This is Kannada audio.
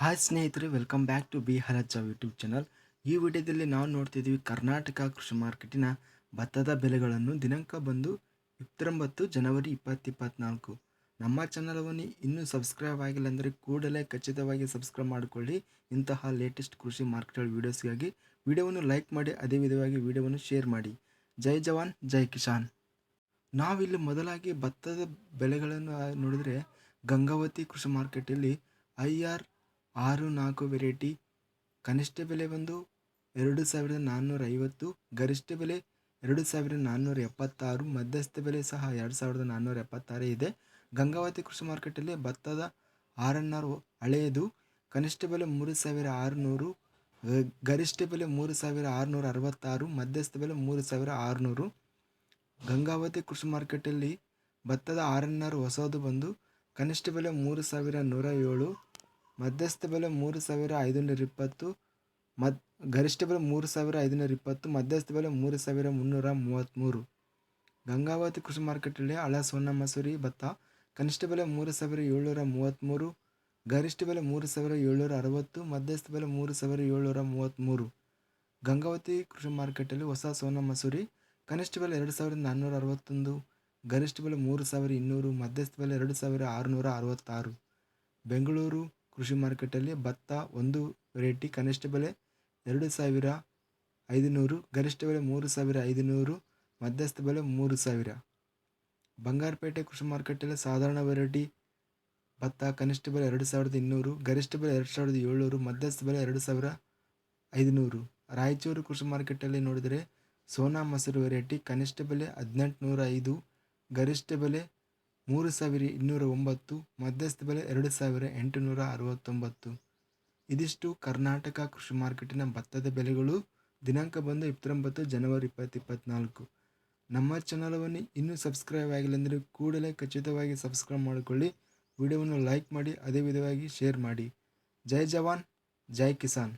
ಹಾಯ್ ಸ್ನೇಹಿತರೆ welcome back to B Halajja YouTube channel ಈ ವಿಡಿಯೋದಲ್ಲಿ ನಾವು ನೋಡ್ತಿದ್ದೀವಿ ಕರ್ನಾಟಕ ಕೃಷಿ ಮಾರ್ಕೆಟಿನ ಭತ್ತದ ಬೆಲೆಗಳನ್ನು ದಿನಾಂಕ ಬಂದು ಇಪ್ಪತ್ತೊಂಬತ್ತು ಜನವರಿ ಇಪ್ಪತ್ತಿಪ್ಪತ್ನಾಲ್ಕು ನಮ್ಮ ಚಾನಲವನ್ನು ಇನ್ನೂ ಸಬ್ಸ್ಕ್ರೈಬ್ ಆಗಿಲ್ಲ ಅಂದರೆ ಕೂಡಲೇ ಖಚಿತವಾಗಿ ಸಬ್ಸ್ಕ್ರೈಬ್ ಮಾಡಿಕೊಳ್ಳಿ. ಇಂತಹ ಲೇಟೆಸ್ಟ್ ಕೃಷಿ ಮಾರ್ಕೆಟ್ಗಳ ವೀಡಿಯೋಸ್ಗಾಗಿ ವಿಡಿಯೋವನ್ನು ಲೈಕ್ ಮಾಡಿ, ಅದೇ ವಿಧವಾಗಿ ವಿಡಿಯೋವನ್ನು ಶೇರ್ ಮಾಡಿ. ಜೈ ಜವಾನ್, ಜೈ ಕಿಸಾನ್. ನಾವಿಲ್ಲಿ ಮೊದಲಾಗಿ ಭತ್ತದ ಬೆಲೆಗಳನ್ನು ನೋಡಿದರೆ ಗಂಗಾವತಿ ಕೃಷಿ ಮಾರ್ಕೆಟಲ್ಲಿ ಐ ಆರ್ ಆರು ನಾಲ್ಕು ವೆರೈಟಿ. ಕನಿಷ್ಠ ಬೆಲೆ ಬಂದು ಎರಡು ಸಾವಿರದ ನಾನ್ನೂರ ಐವತ್ತು ಗರಿಷ್ಠ ಬೆಲೆ ಎರಡು ಸಾವಿರದ ನಾನ್ನೂರ ಎಪ್ಪತ್ತಾರು ಮಧ್ಯಸ್ಥ ಬೆಲೆ ಸಹ ಎರಡು ಸಾವಿರದ ನಾನ್ನೂರ ಎಪ್ಪತ್ತಾರೇ ಇದೆ. ಗಂಗಾವತಿ ಕೃಷಿ ಮಾರ್ಕೆಟಲ್ಲಿ ಭತ್ತದ ಆರ್ ಎನ್ ಆರ್ ಹಳೆಯದು ಕನಿಷ್ಠ ಬೆಲೆ ಮೂರು ಸಾವಿರ ಆರುನೂರು. ಗರಿಷ್ಠ ಬೆಲೆ ಮೂರು ಸಾವಿರ ಆರುನೂರ ಅರವತ್ತಾರು ಮಧ್ಯಸ್ಥ ಬೆಲೆ ಮೂರು ಸಾವಿರ ಆರುನೂರು. ಗಂಗಾವತಿ ಕೃಷಿ ಮಾರ್ಕೆಟಲ್ಲಿ ಭತ್ತದ ಆರ್ ಎನ್ ಆರ್ ಹೊಸದು ಬಂದು ಕನಿಷ್ಠ ಬೆಲೆ ಮೂರು ಸಾವಿರ ನೂರ ಏಳು ಮಧ್ಯಸ್ಥ ಬೆಲೆ ಮೂರು ಸಾವಿರ ಐದುನೂರ ಇಪ್ಪತ್ತು, ಮದ್, ಗರಿಷ್ಠ ಬೆಲೆ ಮೂರು ಸಾವಿರ ಐದುನೂರ ಇಪ್ಪತ್ತು, ಮಧ್ಯಸ್ಥ ಬೆಲೆ ಮೂರು ಸಾವಿರ ಮುನ್ನೂರ ಮೂವತ್ತ್ಮೂರು. ಗಂಗಾವತಿ ಕೃಷಿ ಮಾರ್ಕೆಟಲ್ಲಿ ಹಳ, ಸೋನ, ಮಸೂರಿ, ಭತ್ತ, ಕನಿಷ್ಠ ಬೆಲೆ ಮೂರು ಸಾವಿರ ಏಳ್ನೂರ ಮೂವತ್ತ್ಮೂರು, ಗರಿಷ್ಠ ಬೆಲೆ ಮೂರು ಸಾವಿರ ಏಳ್ನೂರ ಅರವತ್ತು, ಮಧ್ಯಸ್ಥ ಬೆಲೆ ಮೂರು ಸಾವಿರ ಏಳ್ನೂರ ಮೂವತ್ತ್ಮೂರು. ಗಂಗಾವತಿ ಕೃಷಿ ಮಾರ್ಕೆಟಲ್ಲಿ ಹೊಸ, ಸೋನ, ಮಸೂರಿ, ಕನಿಷ್ಠ ಬೆಲೆ ಎರಡು ಸಾವಿರದ ನಾನ್ನೂರ ಅರವತ್ತೊಂದು, ಗರಿಷ್ಠ ಬೆಲೆ ಮೂರು ಸಾವಿರ ಇನ್ನೂರು, ಮಧ್ಯಸ್ಥ ಬೆಲೆ ಎರಡು ಸಾವಿರ ಆರುನೂರ ಅರವತ್ತಾರು. ಬೆಂಗಳೂರು ಕೃಷಿ ಮಾರ್ಕೆಟಲ್ಲಿ ಭತ್ತ ಒಂದು ವೆರೈಟಿ ಕನಿಷ್ಠ ಬೆಲೆ ಎರಡು ಸಾವಿರ ಐದುನೂರು, ಗರಿಷ್ಠ ಬೆಲೆ ಮೂರು ಸಾವಿರ ಐದುನೂರು, ಮಧ್ಯಸ್ಥ ಬೆಲೆ ಮೂರು ಸಾವಿರ. ಬಂಗಾರಪೇಟೆ ಕೃಷಿ ಮಾರ್ಕೆಟಲ್ಲಿ ಸಾಧಾರಣ ವೆರೈಟಿ ಭತ್ತ ಕನಿಷ್ಠ ಬೆಲೆ ಎರಡು ಸಾವಿರದ ಇನ್ನೂರು, ಗರಿಷ್ಠ ಬೆಲೆ ಎರಡು ಸಾವಿರದ ಏಳ್ನೂರು, ಮಧ್ಯಸ್ಥ ಬೆಲೆ ಎರಡು ಸಾವಿರ ಐದುನೂರು. ರಾಯಚೂರು ಕೃಷಿ ಮಾರ್ಕೆಟಲ್ಲಿ ನೋಡಿದರೆ ಸೋನಾ ಮಸೂರು ವೆರೈಟಿ ಕನಿಷ್ಠ ಬೆಲೆ ಹದಿನೆಂಟುನೂರ ಐದು, ಗರಿಷ್ಠ ಬೆಲೆ ಮೂರು ಸಾವಿರ ಇನ್ನೂರ ಒಂಬತ್ತು, ಮಧ್ಯಸ್ಥ ಬೆಲೆ ಎರಡು ಸಾವಿರ ಎಂಟುನೂರ ಅರವತ್ತೊಂಬತ್ತು. ಇದಿಷ್ಟು ಕರ್ನಾಟಕ ಕೃಷಿ ಮಾರ್ಕೆಟಿನ ಭತ್ತದ ಬೆಲೆಗಳು. ದಿನಾಂಕ ಬಂದು ಇಪ್ಪತ್ತೊಂಬತ್ತು ಜನವರಿ ಇಪ್ಪತ್ತು ಇಪ್ಪತ್ತ್ನಾಲ್ಕು ನಮ್ಮ ಚಾನಲವನ್ನು ಇನ್ನೂ ಸಬ್ಸ್ಕ್ರೈಬ್ ಆಗಿಲ್ಲ ಅಂದರೆ ಕೂಡಲೇ ಖಚಿತವಾಗಿ ಸಬ್ಸ್ಕ್ರೈಬ್ ಮಾಡಿಕೊಳ್ಳಿ. ವಿಡಿಯೋವನ್ನು ಲೈಕ್ ಮಾಡಿ, ಅದೇ ವಿಧವಾಗಿ ಶೇರ್ ಮಾಡಿ. ಜೈ ಜವಾನ್, ಜೈ ಕಿಸಾನ್.